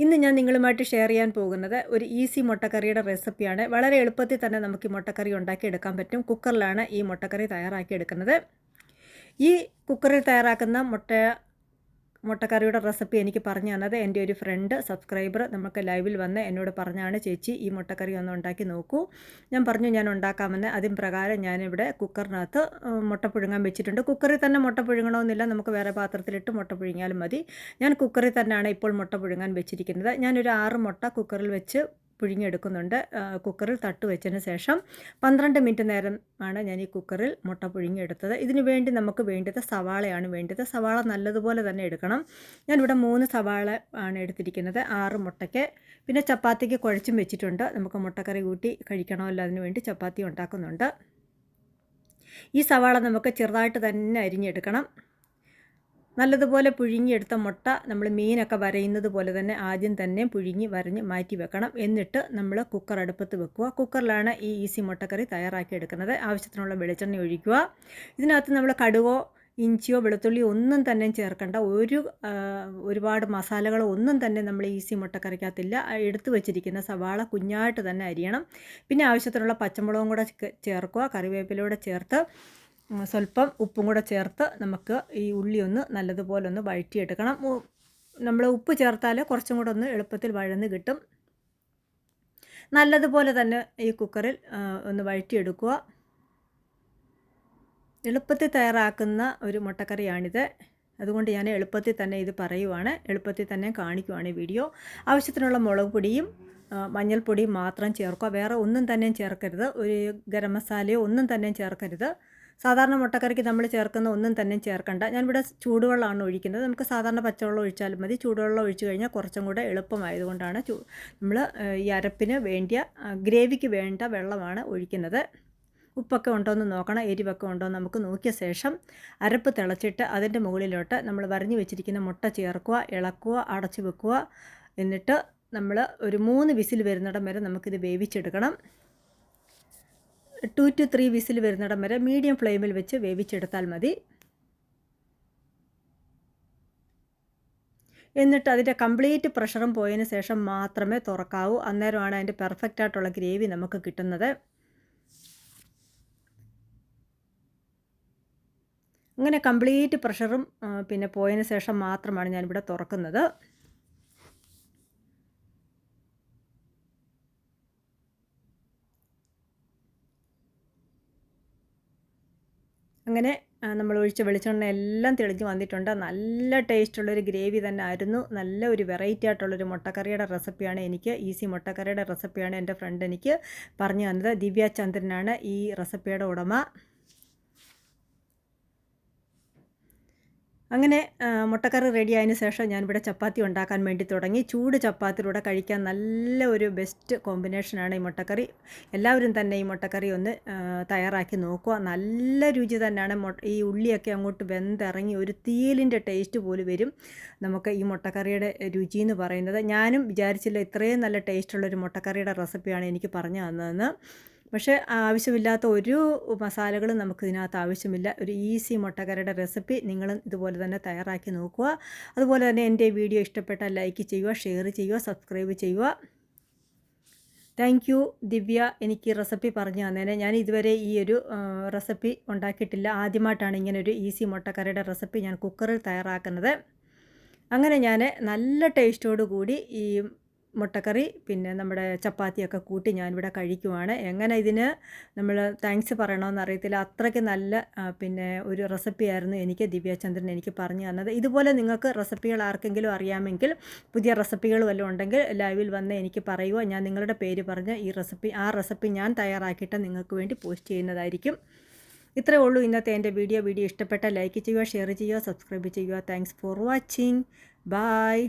ഇന്ന് ഞാൻ നിങ്ങളുമായിട്ട് ഷെയർ ചെയ്യാൻ പോകുന്നത് ഒരു ഈസി മുട്ടക്കറിയുടെ റെസിപ്പിയാണ് വളരെ എളുപ്പത്തിൽ തന്നെ നമുക്ക് ഈ മുട്ടക്കറി ഉണ്ടാക്കിയെടുക്കാൻ പറ്റും. കുക്കറിലാണ് ഈ മുട്ടക്കറി തയ്യാറാക്കി എടുക്കുന്നത് ഈ കുക്കറിൽ തയ്യാറാക്കുന്ന മുട്ട മുട്ടക്കറിയുടെ റെസിപ്പി എനിക്ക് പറഞ്ഞു തന്നത് എന്റെ ഒരു ഫ്രണ്ട് സബ്സ്ക്രൈബർ നമുക്ക് ലൈവിൽ വന്ന് എന്നോട് പറഞ്ഞാണ് ചേച്ചി ഈ മുട്ടക്കറി ഒന്ന് ഉണ്ടാക്കി നോക്കൂ. ഞാൻ പറഞ്ഞു ഞാൻ ഉണ്ടാക്കാമെന്ന്. അതിന് പ്രകാരം ഞാനിവിടെ കുക്കറിനകത്ത് മുട്ട പുഴുങ്ങാൻ വെച്ചിട്ടുണ്ട്. കുക്കറിൽ തന്നെ മുട്ട പുഴുങ്ങണമെന്നില്ല. നമുക്ക് വേറെ പാത്രത്തിലിട്ട് മുട്ട പുഴുങ്ങിയാലും മതി. ഞാൻ കുക്കറിൽ തന്നെയാണ് ഇപ്പോൾ മുട്ട പുഴുങ്ങാൻ വെച്ചിരിക്കുന്നത്. ഞാനൊരു ആറ് മുട്ട കുക്കറിൽ വെച്ച് പുഴുങ്ങിയെടുക്കുന്നുണ്ട്. കുക്കറിൽ തട്ട് വെച്ചതിന് ശേഷം പന്ത്രണ്ട് മിനിറ്റ് നേരം ആണ് ഞാൻ ഈ കുക്കറിൽ മുട്ട പുഴുങ്ങിയെടുത്തത്. ഇതിനു വേണ്ടി നമുക്ക് വേണ്ടത് സവാളയാണ്. വേണ്ടത് സവാള നല്ലതുപോലെ തന്നെ എടുക്കണം. ഞാനിവിടെ മൂന്ന് സവാള ആണ് എടുത്തിരിക്കുന്നത്. ആറ് മുട്ടയ്ക്ക്. പിന്നെ ചപ്പാത്തിക്ക് കുഴച്ചും വെച്ചിട്ടുണ്ട്. നമുക്ക് മുട്ടക്കറി കൂട്ടി കഴിക്കണമല്ലോ അതിന് വേണ്ടി ചപ്പാത്തി ഉണ്ടാക്കുന്നുണ്ട്. ഈ സവാള നമുക്ക് ചെറുതായിട്ട് തന്നെ അരിഞ്ഞെടുക്കണം. നല്ലതുപോലെ പുഴുങ്ങിയെടുത്ത മുട്ട നമ്മൾ മീനൊക്കെ വരയുന്നത് പോലെ തന്നെ ആദ്യം തന്നെ പുഴുങ്ങി വരഞ്ഞ് മാറ്റി വെക്കണം. എന്നിട്ട് നമ്മൾ കുക്കർ അടുപ്പത്ത് വെക്കുക. കുക്കറിലാണ് ഈ ഈസി മുട്ടക്കറി തയ്യാറാക്കി എടുക്കുന്നത്. ആവശ്യത്തിനുള്ള വെളിച്ചെണ്ണ ഒഴിക്കുക. ഇതിനകത്ത് നമ്മൾ കടുവോ ഇഞ്ചിയോ വെളുത്തുള്ളിയോ ഒന്നും തന്നെ ചേർക്കേണ്ട. ഒരു ഒരുപാട് മസാലകളോ ഒന്നും തന്നെ നമ്മൾ ഈസി മുട്ടക്കറിക്കകത്തില്ല. എടുത്തു വെച്ചിരിക്കുന്ന സവാള കുഞ്ഞായിട്ട് തന്നെ അരിയണം. പിന്നെ ആവശ്യത്തിനുള്ള പച്ചമുളകും കൂടെ ചേർക്കുക. കറിവേപ്പിലൂടെ ചേർത്ത് സ്വല്പം ഉപ്പും കൂടെ ചേർത്ത് നമുക്ക് ഈ ഉള്ളി ഒന്ന് നല്ലതുപോലെ ഒന്ന് വഴറ്റിയെടുക്കണം. നമ്മൾ ഉപ്പ് ചേർത്താൽ കുറച്ചും കൂടെ ഒന്ന് എളുപ്പത്തിൽ വഴന്ന് കിട്ടും. നല്ലതുപോലെ തന്നെ ഈ കുക്കറിൽ ഒന്ന് വഴറ്റിയെടുക്കുക. എളുപ്പത്തിൽ തയ്യാറാക്കുന്ന ഒരു മുട്ടക്കറിയാണിത്. അതുകൊണ്ട് ഞാൻ എളുപ്പത്തിൽ തന്നെ ഇത് പറയുവാണ്. എളുപ്പത്തിൽ തന്നെ കാണിക്കുവാണ് ഈ വീഡിയോ. ആവശ്യത്തിനുള്ള മുളക് പൊടിയും മഞ്ഞൾപ്പൊടിയും മാത്രം ചേർക്കുക. വേറെ ഒന്നും തന്നെ ചേർക്കരുത്. ഒരു ഗരം മസാലയോ ഒന്നും തന്നെ ചേർക്കരുത്. സാധാരണ മുട്ടക്കറിക്ക് നമ്മൾ ചേർക്കുന്ന ഒന്നും തന്നെ ചേർക്കണ്ട. ഞാനിവിടെ ചൂടുവെള്ളമാണ് ഒഴിക്കുന്നത്. നമുക്ക് സാധാരണ പച്ചവെള്ളം ഒഴിച്ചാലും മതി. ചൂടുവെള്ളം ഒഴിച്ചു കഴിഞ്ഞാൽ കുറച്ചും കൂടെ എളുപ്പമായതുകൊണ്ടാണ് നമ്മൾ ഈ അരപ്പിന് വേണ്ടിയ ഗ്രേവിക്ക് വേണ്ട വെള്ളമാണ് ഒഴിക്കുന്നത്. ഉപ്പൊക്കെ ഉണ്ടോ എന്ന് നോക്കണം. എരിവൊക്കെ ഉണ്ടോ എന്ന് നമുക്ക് നോക്കിയ ശേഷം അരപ്പ് തിളച്ചിട്ട് അതിന്റെ മുകളിലോട്ട് നമ്മൾ വരഞ്ഞു വെച്ചിരിക്കുന്ന മുട്ട ചേർക്കുക ഇളക്കുക അടച്ചു വെക്കുക. എന്നിട്ട് നമ്മൾ ഒരു മൂന്ന് വിസിൽ വരുന്നിടം വരെ നമുക്കിത് വേവിച്ചെടുക്കണം. ടു ടു ത്രീ വിസിൽ വരുന്നിടം വരെ മീഡിയം ഫ്ലെയിമിൽ വെച്ച് വേവിച്ചെടുത്താൽ മതി. എന്നിട്ട് അതിന്റെ കംപ്ലീറ്റ് പ്രഷറും പോയതിന് ശേഷം മാത്രമേ തുറക്കാവൂ. അന്നേരമാണ് അതിന്റെ പെർഫെക്റ്റ് ആയിട്ടുള്ള ഗ്രേവി നമുക്ക് കിട്ടുന്നത്. അങ്ങനെ കംപ്ലീറ്റ് പ്രഷറും പിന്നെ പോയതിന് ശേഷം മാത്രമാണ് ഞാനിവിടെ തുറക്കുന്നത്. അങ്ങനെ നമ്മൾ ഒഴിച്ച വെളിച്ചെണ്ണ എല്ലാം തെളിഞ്ഞ് വന്നിട്ടുണ്ട്. നല്ല ടേസ്റ്റുള്ളൊരു ഗ്രേവി തന്നെ ആയിരുന്നു നല്ല ഒരു വെറൈറ്റി ആയിട്ടുള്ളൊരു മുട്ടക്കറിയുടെ റെസിപ്പിയാണ് എനിക്ക് ഈസി മുട്ടക്കറിയുടെ റെസിപ്പിയാണ് എന്റെ ഫ്രണ്ട് എനിക്ക് പറഞ്ഞു തന്നത്. ദിവ്യ ചന്ദ്രനാണ് ഈ റെസിപ്പിയുടെ ഉടമ. അങ്ങനെ മുട്ടക്കറി റെഡി ആയതിന് ശേഷം ഞാനിവിടെ ചപ്പാത്തി ഉണ്ടാക്കാൻ വേണ്ടി തുടങ്ങി. ചൂട് ചപ്പാത്തിലൂടെ കഴിക്കാൻ നല്ല ഒരു ബെസ്റ്റ് കോമ്പിനേഷനാണ് ഈ മുട്ടക്കറി. എല്ലാവരും തന്നെ ഈ മുട്ടക്കറി ഒന്ന് തയ്യാറാക്കി നോക്കുക. നല്ല രുചി തന്നെയാണ് ഈ ഉള്ളിയൊക്കെ അങ്ങോട്ട് വെന്തിറങ്ങി ഒരു തീലിന്റെ ടേസ്റ്റ് പോലും വരും നമുക്ക് ഈ മുട്ടക്കറിയുടെ രുചി എന്ന് പറയുന്നത്. ഞാനും വിചാരിച്ചില്ല ഇത്രയും നല്ല ടേസ്റ്റുള്ളൊരു മുട്ടക്കറിയുടെ റെസിപ്പിയാണ് എനിക്ക് പറഞ്ഞു തന്നതെന്ന്. പക്ഷേ ആവശ്യമില്ലാത്ത ഒരു മസാലകളും നമുക്ക് ഇതിനകത്ത് ആവശ്യമില്ല. ഒരു ഈസി മുട്ടക്കരയുടെ റെസിപ്പി നിങ്ങൾ ഇതുപോലെ തന്നെ തയ്യാറാക്കി നോക്കുക. അതുപോലെ തന്നെ എന്റെ വീഡിയോ ഇഷ്ടപ്പെട്ടാൽ ലൈക്ക് ചെയ്യുക ഷെയർ ചെയ്യുക സബ്സ്ക്രൈബ് ചെയ്യുക. താങ്ക് യു ദിവ്യ എനിക്ക് റെസിപ്പി പറഞ്ഞു തന്നേനെ ഞാൻ ഇതുവരെ ഈ ഒരു റെസിപ്പി ഉണ്ടാക്കിയിട്ടില്ല. ആദ്യമായിട്ടാണ് ഇങ്ങനെ ഒരു ഈസി മുട്ടക്കറിയുടെ റെസിപ്പി ഞാൻ കുക്കറിൽ തയ്യാറാക്കുന്നത്. അങ്ങനെ ഞാൻ നല്ല ടേസ്റ്റോടു കൂടി ഈ മുട്ടക്കറി പിന്നെ നമ്മുടെ ചപ്പാത്തിയൊക്കെ കൂട്ടി ഞാനിവിടെ കഴിക്കുവാണ്. എങ്ങനെ ഇതിന് നമ്മൾ താങ്ക്സ് പറയണമെന്ന് അറിയത്തില്ല. അത്രയ്ക്ക് നല്ല പിന്നെ ഒരു റെസിപ്പി ആയിരുന്നു എനിക്ക് ദിവ്യചന്ദ്രൻ എനിക്ക് പറഞ്ഞു തന്നത്. ഇതുപോലെ നിങ്ങൾക്ക് റെസിപ്പികൾ ആർക്കെങ്കിലും അറിയാമെങ്കിൽ പുതിയ റെസിപ്പികൾ വല്ലതും ഉണ്ടെങ്കിൽ ലൈവിൽ വന്ന് എനിക്ക് പറയുക ഞാൻ നിങ്ങളുടെ പേര് പറഞ്ഞ് ഈ റെസിപ്പി ആ റെസിപ്പി ഞാൻ തയ്യാറാക്കിയിട്ട് നിങ്ങൾക്ക് വേണ്ടി പോസ്റ്റ് ചെയ്യുന്നതായിരിക്കും. ഇത്രയേ ഉള്ളൂ ഇന്നത്തെ എന്റെ വീഡിയോ വീഡിയോ ഇഷ്ടപ്പെട്ട ലൈക്ക് ചെയ്യുക ഷെയർ ചെയ്യുക സബ്സ്ക്രൈബ് ചെയ്യുക. Thanks for watching bye